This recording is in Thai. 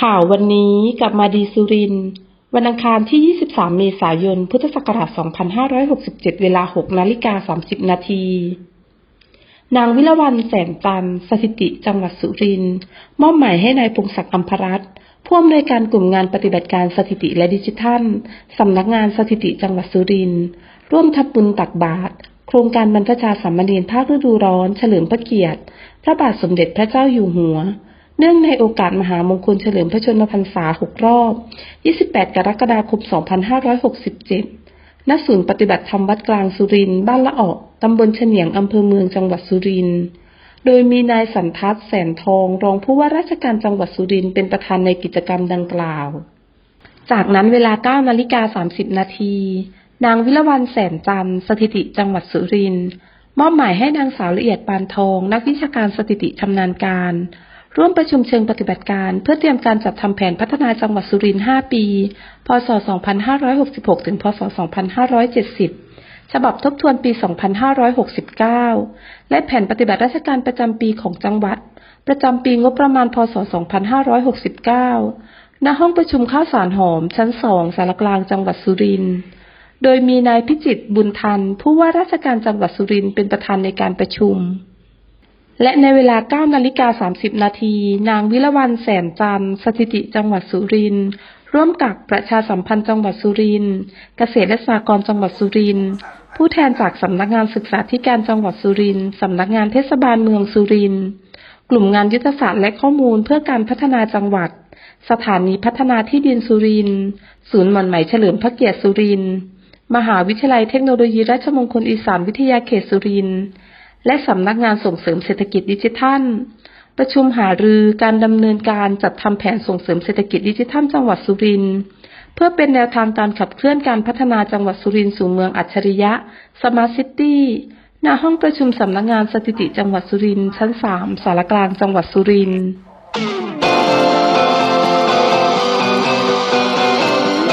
ข่าววันนี้กับมาดีสุริน วันอังคารที่ 23 เมษายน พุทธศักราช 2567 เวลา 6 นาฬิกา 30 นาที นางวิลวันแสนจัน สถิติ จังหวัดสุริน มอบหมายให้นายพงศักดิ์อัมพรัตน์ผู้อำนวยการกลุ่มงานปฏิบัติการสถิติและดิจิทัล สำนักงานสถิติจังหวัดสุริน ร่วมทำบุญตักบาตรโครงการบรรพชาสามเณรภาคฤดูร้อน เฉลิมพระเกียรติ พระบาทสมเด็จพระเจ้าอยู่หัว เนื่องในโอกาสมหามงคลเฉลิมพระชนมพรรษา 6 รอบ 28 กรกฎาคม 2567 ณ ศูนย์ปฏิบัติธรรมวัดกลางสุรินทร์ บ้านละออกตำบลเฉนียงอำเภอเมืองจังหวัดสุรินทร์ โดยมีนายสันทัศน์แสนทอง รองผู้ว่าราชการจังหวัดสุรินทร์เป็นประธานในกิจกรรมดังกล่าว จากนั้นเวลา 9 นาฬิกา 30 นาที นางวิลวันแสนจันทร์ สถิติจังหวัดสุรินทร์มอบหมายให้นางสาวละเอียดปานทอง นักวิชาการสถิติชำนาญการ ร่วมประชุมเชิงปฏิบัติการเพื่อเตรียมการจัดทำแผนพัฒนาจังหวัดสุรินทร์ 5 ปี พศ 2566 ถึง พศ 2570 ฉบับทบทวนปี 2569 และแผนปฏิบัติราชการประจำปีของจังหวัด ประจำปีงบประมาณ พศ 2569 ณ ห้องประชุมข้าวสารหอม ชั้น 2 สารกลางจังหวัดสุรินทร์ โดยมีนายพิจิตรบุญทัน ผู้ว่าราชการจังหวัดสุรินทร์เป็นประธานในการประชุม และในเวลา9นาฬิกา30 นาที นางวิลวันแสนจันทร์สถิติจังหวัดสุรินทร์ร่วมกับประชาสัมพันธ์จังหวัดสุรินทร์เกษตรและสหกรณ์จังหวัดสุรินทร์ผู้แทนจากสำนักงานศึกษาธิการจังหวัดสุรินทร์สำนักงานเทศบาลเมืองสุรินทร์กลุ่มงานยุทธศาสตร์และข้อมูลเพื่อการพัฒนาจังหวัด สถานีพัฒนาที่ดินสุรินทร์ศูนย์หม่อนไหมเฉลิมพระเกียรติสุรินทร์มหาวิทยาลัยเทคโนโลยีราชมงคลอีสานวิทยาเขตสุรินทร์ และสำนักงานส่งเสริมเศรษฐกิจดิจิทัล ประชุมหารือการดำเนินการจัดทำแผนส่งเสริมเศรษฐกิจดิจิทัลจังหวัดสุรินทร์เพื่อเป็นแนวทางการขับเคลื่อนการพัฒนาจังหวัดสุรินทร์สู่เมืองอัจฉริยะสมาร์ทซิตี้ณห้องประชุมสำนักงานสถิติจังหวัดสุรินทร์ชั้น 3 สารกลางจังหวัดสุรินทร์